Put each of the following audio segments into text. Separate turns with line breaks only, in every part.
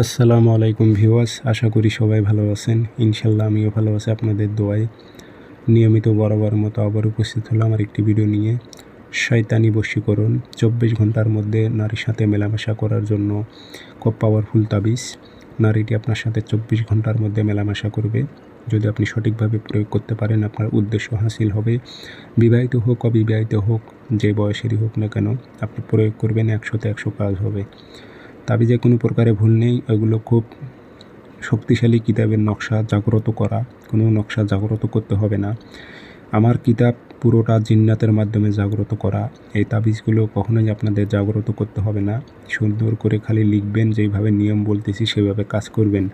আসসালামু আলাইকুম ভিউয়ার্স, আশা করি সবাই ভালো আছেন। ইনশাল্লাহ আমিও ভালো আছি আপনাদের দোয়ায়। নিয়মিত বরাবর মতো আবার উপস্থিত হলাম আমার একটি ভিডিও নিয়ে। শয়তানি বশীকরণ, চব্বিশ ঘণ্টার মধ্যে নারীর সাথে মেলামেশা করার জন্য খুব পাওয়ারফুল তাবিজ। নারীটি আপনার সাথে চব্বিশ ঘণ্টার মধ্যে মেলামেশা করবে। যদি আপনি সঠিকভাবে প্রয়োগ করতে পারেন, আপনার উদ্দেশ্য হাসিল হবে। বিবাহিত হোক, অবিবাহিত হোক, যে বয়সেরই হোক না কেন, আপনি প্রয়োগ করবেন একশোতে একশো কাজ হবে। তাবিজে কোনো প্রকারে ভুল নেই এগুলো খুব শক্তিশালী কিতাবের নকশা জাগ্রত করা, কোনো নকশা জাগ্রত করতে হবে না। আমার কিতাব পুরোটা জিন্নাতের মাধ্যমে জাগ্রত করা, এই তাবিজগুলো কখনোই আপনাদের জাগ্রত করতে হবে না। সুন্দর করে খালি লিখবেন, যেইভাবে নিয়ম বলতেছি সেভাবে কাজ করবেন।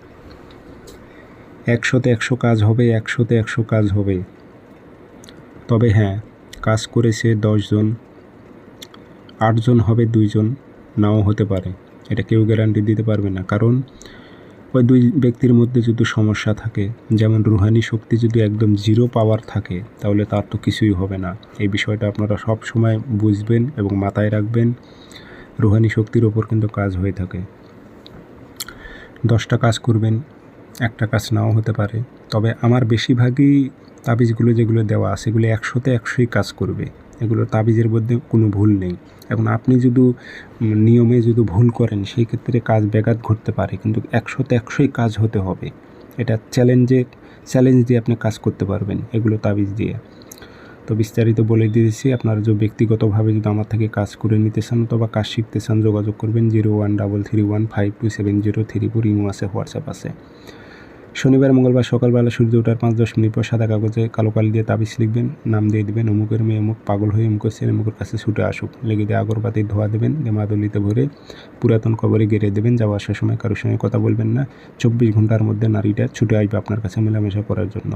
একশোতে একশো কাজ হবে, একশোতে একশো কাজ হবে। তবে হ্যাঁ কাজ করেছে দশজন আটজন হবে দুইজন, নাও হতে পারে। এটা কেউ গ্যারান্টি দিতে পারবে না। কারণ ওই দুই ব্যক্তির মধ্যে যদি সমস্যা থাকে, যেমন রুহানি শক্তি যদি একদম জিরো পাওয়ার থাকে, তাহলে তার তো কিছুই হবে না। এই বিষয়টা আপনারা সব সময় বুঝবেন এবং মাথায় রাখবেন। রুহানি শক্তির ওপর কিন্তু কাজ হয়ে থাকে। দশটা কাজ করবেন। একটা কাজ নাও হতে পারে। তবে আমার বেশিরভাগই তাবিজগুলো যেগুলো দেওয়া আছে সেগুলো একশোতে একশোই কাজ করবে। এগুলো তাবিজের মধ্যে কোনো ভুল নেই। এখন আপনি যদি নিয়মে যদি ভুল করেন, সেই ক্ষেত্রে কাজ ব্যাঘাত ঘটতে পারে। কিন্তু একশোতে একশোই কাজ হতে হবে। এটা চ্যালেঞ্জে, চ্যালেঞ্জ দিয়ে আপনি কাজ করতে পারবেন এগুলো তাবিজ দিয়ে। তো বিস্তারিত বলে দিয়েছি, আপনারা যে ব্যক্তিগতভাবে যদি আমার থেকে কাজ করে নিতে চান অথবা কাজ শিখতে চান, যোগাযোগ করবেন zero one double three one five two seven zero three four imo আছে, হোয়াটসঅ্যাপ আছে। শনিবার, মঙ্গলবার সকালবেলা সূর্য ওঠার পাঁচ দশ মিনিট পর সাদা কাগজে কালো কালি দিয়ে তাবিজ লিখবেন, নাম দিয়ে দিবেন, অমুকের মেয়ে অমুক পাগল হয়ে অমুকের ছেলে অমুকের কাছে ছুটে আসুক। লেগে দিয়ে আগরবাতি ধোয়া দেবেন দিয়ে মাদলিতে ভরে পুরাতন কবরে গেড়ে দেবেন, যাওয়া আসার সময় কারোর সঙ্গে কথা বলবেন না। চব্বিশ ঘণ্টার মধ্যে নারীটা ছুটে আসবে আপনার কাছে মেলামেশা করার জন্য।